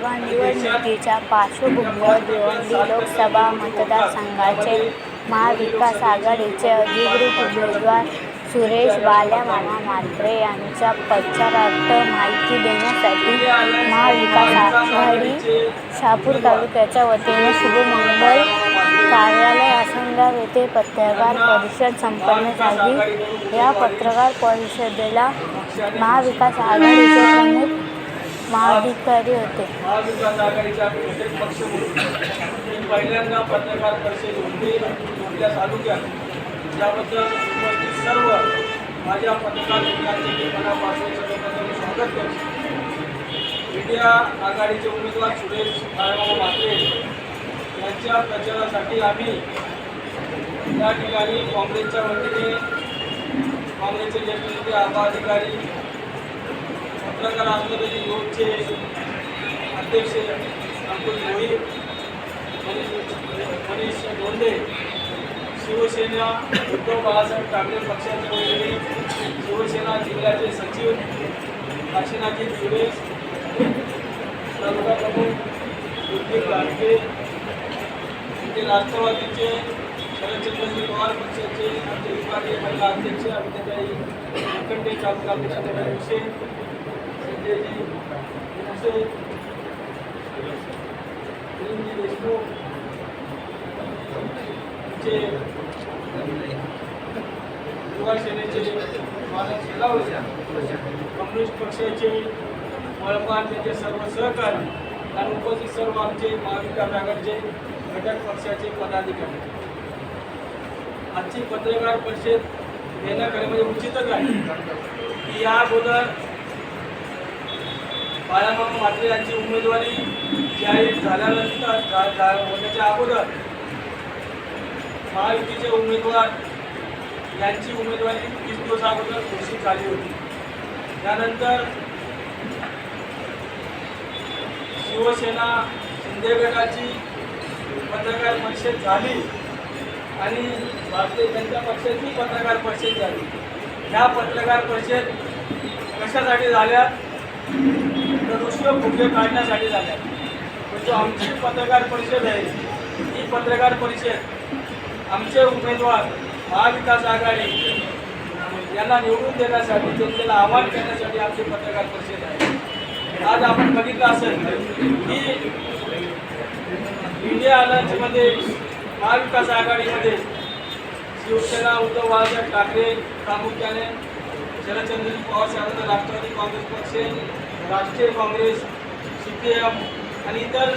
लोकसभा निवडणुकीच्या पार्श्वभूमीवर भिवंडी लोकसभा मतदारसंघाचे महाविकास आघाडीचे अधिकृत उमेदवार सुरेश बाल्यामामा म्हात्रे यांच्या प्रचारार्थ माहिती देण्यासाठी महाविकास आघाडी शहापूर तालुक्याच्या वतीने शुभमंगल कार्यालय आसनगाव येथे पत्रकार परिषद संपन्न झाली. या पत्रकार परिषदेला महाविकास आघाडीचे प्रमुख महाधिकारी होते. महाविकास आघाडीच्या प्रत्येक पक्ष म्हणून मी पहिल्यांदा पत्रकार परिषद होते आपल्या तालुक्यात त्याबद्दल उपस्थित सर्व माझ्या पत्रकार मित्रांचे मी मनापासून सर्वप्रथम स्वागत करतो. मीडिया आघाडीचे उमेदवार सुरेश बाळाभाऊ म्हात्रे यांच्या प्रचारासाठी आम्ही त्या ठिकाणी काँग्रेसच्या वतीने काँग्रेसचे ज्येष्ठ नेते आबा अधिकारी पत्रकार आंदोलन ग्रुपचे अध्यक्ष अंकुश मोहित मनीष मनीष धोंडे शिवसेना उद्धव बाळासाहेब ठाकरे पक्षाचे वतीने शिवसेना जिल्ह्याचे सचिव काशीनाथजी सुरेश तालुका प्रमुख उद्योग गाडगे ते राष्ट्रवादीचे शरदचंद्रजी पवार पक्षाचे आमचे विभागीय महिला अध्यक्ष अभिनेताई निकंडे तालुका अध्यक्ष संजयजी मुसे मिलिंदजी देशमुख युवा सेनेचे मालक शेलावळे कम्युनिस्ट पक्षाचे वळपान त्याचे सर्व सहकारी आणि उपस्थित सर्व आमचे महाविकास आघाडीचे घटक पक्षाचे पदाधिकारी. आजची पत्रकार परिषद घेण्याकडे म्हणजे उचितच आहे. की या अगोदर बाळामामा मात्रे यांची उमेदवारी जाहीर झाल्यानंतर होण्याच्या अगोदर महायुतीचे उमेदवार यांची उमेदवारी तीस दिवस अगोदर घोषित झाली होती. त्यानंतर शिवसेना शिंदे गटाची पत्रकार परिषद झाली आणि भारतीय जनता पक्षाची पत्रकार परिषद झाली. ह्या पत्रकार परिषद कशासाठी झाल्या? तर दुसरं फुगे काढण्यासाठी झाल्या म्हणजे आमची पत्रकार परिषद आहे. ही पत्रकार परिषद आमचे उमेदवार महाविकास आघाडी यांना निवडून देण्यासाठी जनतेला आवाहन करण्यासाठी आमची पत्रकार परिषद आहे. आज आपण बघितलं असेल की इंडिया अलायन्समध्ये महाविकास आघाडीमध्ये शिवसेना उद्धव बाळासाहेब ठाकरे प्रामुख्याने शरदचंद्र पवार साहेबांचा राष्ट्रवादी काँग्रेस पक्ष राष्ट्रीय काँग्रेस सी पी एम आणि इतर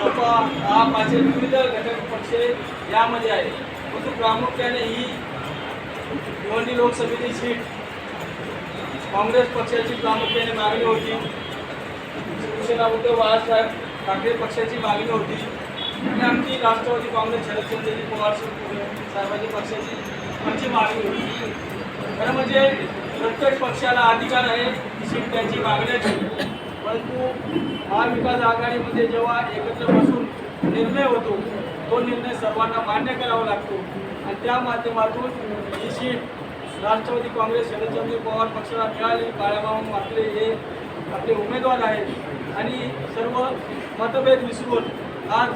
सपा आप असे विविध घटक पक्ष यामध्ये आहे परंतु प्रामुख्याने ही भिवंडी लोकसभेची सीट काँग्रेस पक्षाची प्रामुख्याने मागणी होती. शिवसेना उद्धव बाळासाहेब ठाकरे पक्षाची मागणी होती. आणि आमची राष्ट्रवादी काँग्रेस शरदचंद्रजी पवार साहेबांची पक्षाची आमची मागणी होती. खरं म्हणजे प्रत्येक पक्षाला अधिकार आहे ही सीट त्यांची मागण्याची परंतु महाविकास आघाडीमध्ये जेव्हा एकत्र बसून निर्णय होतो तो निर्णय सर्वांना मान्य करावा लागतो. आणि त्या माध्यमातून ही सीट राष्ट्रवादी काँग्रेस शरदचंद्र पवार पक्षाला मिळाली बाळाभाऊ म्हटले हे आपले उमेदवार आहेत. आणि सर्व मतभेद विसरून आज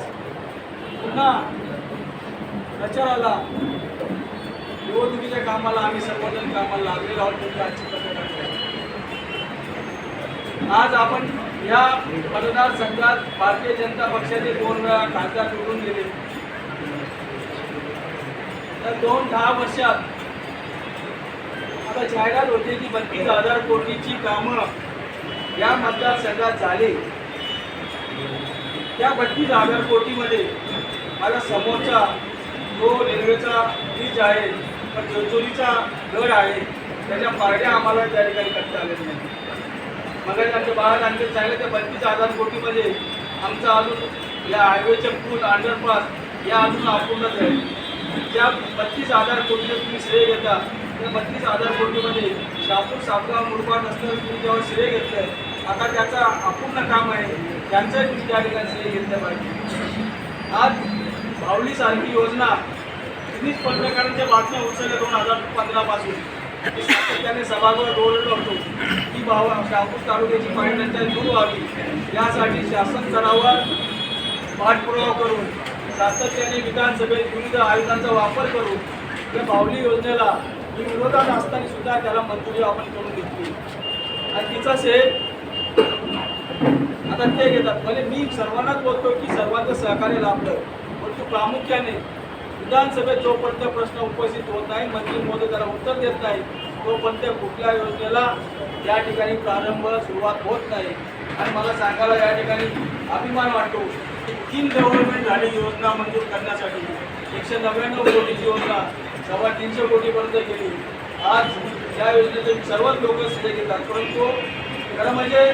पुन्हा प्रचाराला निवडणुकीच्या कामाला आम्ही सर्वजण कामाला लागलेलो आहोत म्हणजे आजची पत्रकार आज आपण या मतदारसंघात भारतीय जनता पक्षाचे दोन वेळा खासदार निवडून गेले. तर दोन दहा वर्षात आता जाहिरात होते की बत्तीस हजार कोटीची कामं या मतदारसंघात झाले. त्या बत्तीस हजार कोटीमध्ये माझा समोरचा जो रेल्वेचा ब्रिज आहे पण जोचोलीचा घर आहे. त्याच्या पारड्या आम्हाला त्या ठिकाणी करता आलेल्या नाही मग आमच्या बाळात आणखी चांगले त्या बत्तीस हजार कोटीमध्ये आमचा अजून या हायवेचे पूल अंडरपास या अजून अपूर्णच आहे. ज्या बत्तीस हजार कोटीचं तुम्ही श्रेय घेता त्या बत्तीस हजार कोटीमध्ये शापूर सापगाव मुरबाड असताना तुम्ही जेव्हा श्रेय घेतलं आता त्याचा अपूर्ण काम आहे. त्यांचंही तुम्ही त्या ठिकाणी श्रेय घेतलं पाहिजे. आज भावलीसारखी योजना तुम्हीच पत्रकारांच्या बातम्या उचलल्या दोन हजार पंधरापासून मी सातत्याने सभागृहात ओरडलो होतो की भावा शहापूर तालुक्याची पाणी दूर व्हावी यासाठी शासन स्तरावर पाठपुरावा करून सातत्याने विधानसभेत विविध आयुधांचा वापर करून या बावली योजनेला ही विरोधात असताना सुद्धा त्याला मंजुरी आपण करून घेतली. आणि तिचा सेट आता ते घेतात. म्हणजे मी सर्वांनाच बोलतो की सर्वांचं सहकार्य लाभलं. परंतु प्रामुख्याने विधानसभेत जोपर्यंत प्रश्न उपस्थित होत नाही मंत्री महोदय त्याला उत्तर देत नाही तोपर्यंत कुठल्या योजनेला या ठिकाणी प्रारंभ सुरुवात होत नाही. आणि मला सांगायला या ठिकाणी अभिमान वाटतो की तीन डेव्हलपमेंट झाली योजना मंजूर करण्यासाठी. एकशे नव्याण्णव कोटीची योजना सव्वा तीनशे कोटीपर्यंत गेली. आज या योजनेचे सर्वच लोक सिद्ध घेतात परंतु खरं म्हणजे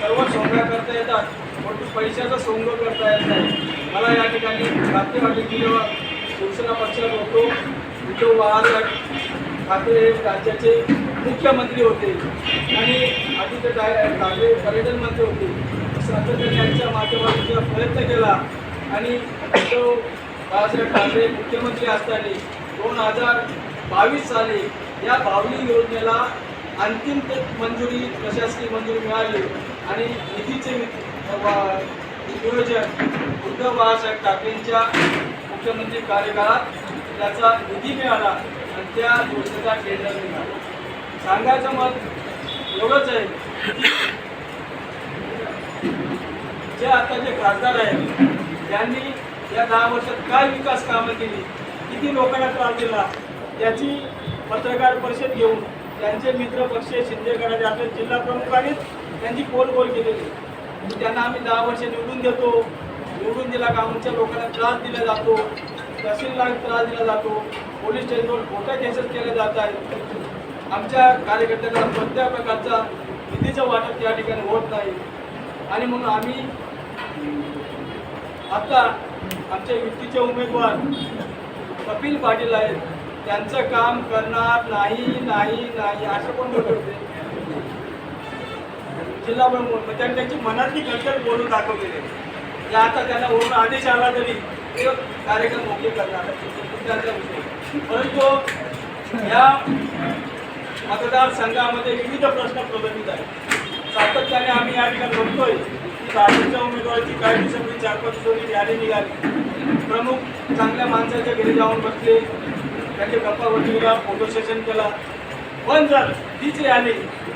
सर्व सोंगळ्या करता येतात परंतु पैशाचा सोंग करता येत नाही. मला या ठिकाणी खात्री वाटली की जेव्हा शिवसेना पक्षात होतो उद्धव बाळासाहेब ठाकरे राज्याचे मुख्यमंत्री होते. आणि आदित्य ठाकरे पर्यटन मंत्री होते. सातत्याने यांच्या माध्यमातून प्रयत्न केला. आणि उद्धव बाळासाहेब ठाकरे मुख्यमंत्री असताना दोन हजार बावीस साली या बावली योजनेला अंतिम ते मंजुरी प्रशासकीय मंजुरी मिळाली. आणि निधीचे नियोजन उद्धव बाळासाहेब ठाकरेंच्या मुख्यमंत्री म्हणजे कार्यकाळात त्याचा निधी मिळाला आणि त्या योजनेचा केंद्र मिळाला. सांगायचं मत एवढंच आहे जे आता जे खासदार आहेत त्यांनी या दहा वर्षात काय विकास कामं केली किती लोकांना त्रास दिला त्याची पत्रकार परिषद घेऊन त्यांचे मित्र पक्ष शिंदेगडाचे आपल्या जिल्हा प्रमुखांनीच त्यांची पोल गोल केलेली. त्यांना आम्ही दहा वर्ष निवडून देतो. निवडून दिला का? आमच्या लोकांना त्रास दिला जातो. तहसीलला त्रास दिला जातो. पोलीस स्टेशनवर खोट्या केसेस केल्या जात आहेत. आमच्या कार्यकर्त्यांना कोणत्या प्रकारचा निधीचं वाटप या ठिकाणी होत नाही. आणि म्हणून आम्ही आता आमच्या युतीचे उमेदवार कपिल पाटील आहेत. त्यांचं काम करणार नाही नाही नाही असं कोण बोलत होते जिल्हा प्रमुख. त्यांनी त्यांची मनातली कल्चर बोलून दाखवलेले ते आता त्यांना वरून आदेश आला तरी ते कार्यक्रम मोठे करणार परंतु या मतदारसंघामध्ये विविध प्रश्न प्रलंबित आहेत. सातत्याने आम्ही या ठिकाणी बघतोय की भाजपच्या उमेदवाराची काही दिवसापूर्वी चार पाच दिवसांनी रॅली निघाली. प्रमुख चांगल्या माणसाच्या घरी जाऊन बसले. त्याचे गप्पा गोष्टीला फोटो सेशन केला. पण जर तीच रॅली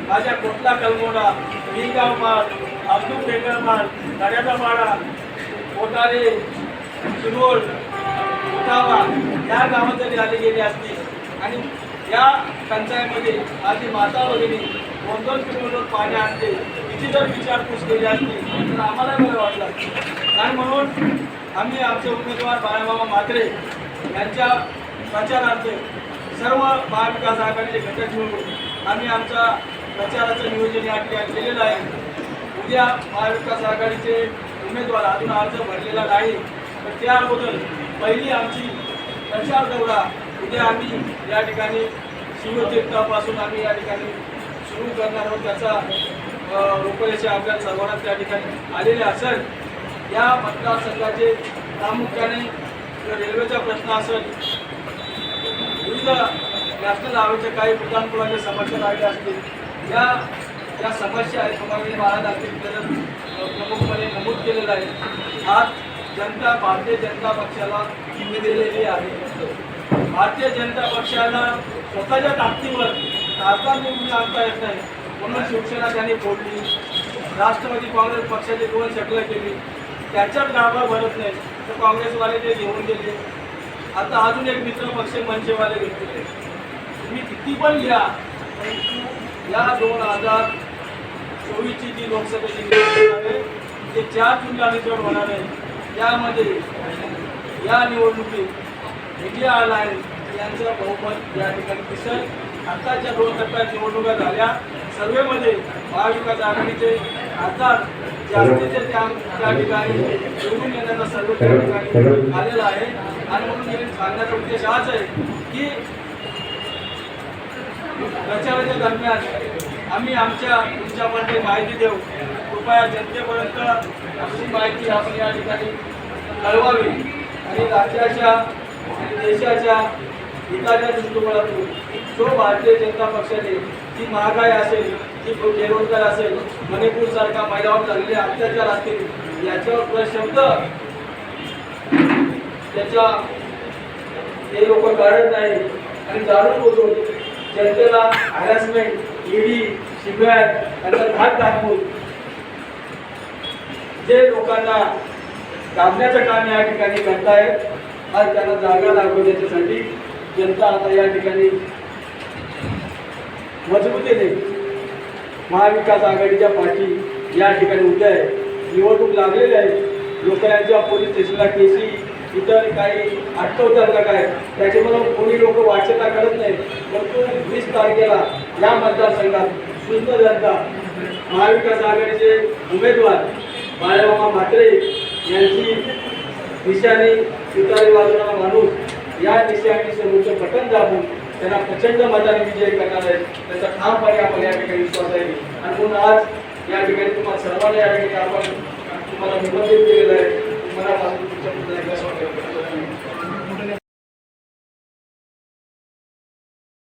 माझ्या कोटला कलमोडा वीरगाव माळ अब्दुल बेगर माळ गाड्याचा माळा कोटारे शिरोळ उठावा या गावात जरी आली गेली असती. आणि या टंचाईमध्ये आधी माता वगैरे दोन दोन किलोमीटर पाणी आणते तिची जर विचारपूस केली असती तर आम्हाला बरं वाटलं आणि म्हणून आम्ही आमचे उमेदवार बाळाबाबा म्हात्रे यांच्या प्रचारार्थ सर्व महाविकास आघाडीचे घटक मिळून आम्ही आमच्या प्रचाराचं नियोजन या ठिकाणी केलेलं आहे. उद्या महाविकास आघाडीचे उमेदवार अजून अर्ज भरलेला नाही तर त्या अगोदर पहिली आमची प्रचार दौरा उद्या आम्ही या ठिकाणी शिवतीर्थापासून आम्ही या ठिकाणी सुरू करणार आहोत. त्याचा अ, रूपरेषा आपल्या सर्वांना त्या ठिकाणी आलेले असेल. या मतदारसंघाचे प्रामुख्याने रेल्वेचा प्रश्न असेल विविध नॅशनल हायवेचे काही उड्डाणपुलाच्या समस्या राहिल्या असतील. या ज्या समस्या आहेत तुम्हाला मी बारा तर प्रमुखपणे नमूद केलेलं आहे. आज जनता भारतीय जनता पक्षाला दिलेली आहे. भारतीय जनता पक्षाला स्वतःच्या ताकदीवर खासदार निवडून आणता येत नाही म्हणून शिवसेना त्यांनी फोडली. राष्ट्रवादी काँग्रेस पक्षाची दोन शटलं केली. त्याच्यात गाभा भरत नाही तर काँग्रेसवाले ते घेऊन गेले. आता अजून एक मित्र पक्ष मनसेवाले घेतलेले तुम्ही किती पण घ्या पण या दोन हजार चोवीसची जी लोकसभेची निवडणूक आहे ते चार जूनला रिझल्ट होणार आहे. त्यामध्ये या निवडणुकीत इंडिया अलायन्स यांचं बहुमत या ठिकाणी दिसेल. आत्ताच्या दोन टप्प्यात निवडणुका झाल्या. सर्वेमध्ये महाविकास आघाडीचे खासदार जास्तीचे त्या त्या ठिकाणी निवडून येण्याचा सर्व त्या ठिकाणी आलेला आहे. आणि म्हणून मी सांगण्याचा उद्देश हाच आहे की प्रचाराच्या दरम्यान आम्ही आमच्या तुमच्यामध्ये माहिती देऊ. कृपया जनतेपर्यंत अशी माहिती आपण या ठिकाणी कळवावी आणि राज्याच्या आणि देशाच्या हिताच्या दृष्टिकोनातून जो भारतीय जनता पक्षाने जी महागाई असेल जी बेरोजगार असेल मणिपूरसारखा महिलावर झालेले अत्याचार असतील याच्यावर शब्द त्याच्या हे लोक काढत नाही आणि जाणून बोलून जनतेला हॅरॅसमेंट ईडी सीबीआय यांचा धाक दाखवून. जे लोकांना दाबण्याचं काम या ठिकाणी करतायत आज त्यांना जागा दाखवण्याच्यासाठी जनता आता या ठिकाणी मजबूतीने महाविकास आघाडीच्या पाठी या ठिकाणी उद्या आहे. निवडणूक लागलेली आहे. लोकांच्या पोलीस स्टेशनला केसी इतर काही आठवतात का काय त्याच्यामुळं कोणी लोक वाचता करत नाहीत. परंतु वीस तारखेला या मतदारसंघात शुद्ध जनता महाविकास आघाडीचे उमेदवार बाळामामा म्हात्रे यांची निशाणी सुतारी वाजवणारा माणूस या निशाणी सर्वोच्च बटन दाबून त्यांना प्रचंड मताने विजय करणार आहे त्याचा ठामपणे आपण या ठिकाणी विश्वास आहे. आणि म्हणून आज या ठिकाणी तुम्हाला सर्वांना या ठिकाणी आपण तुम्हाला निबंधित केलेलं आहे. तुम्हाला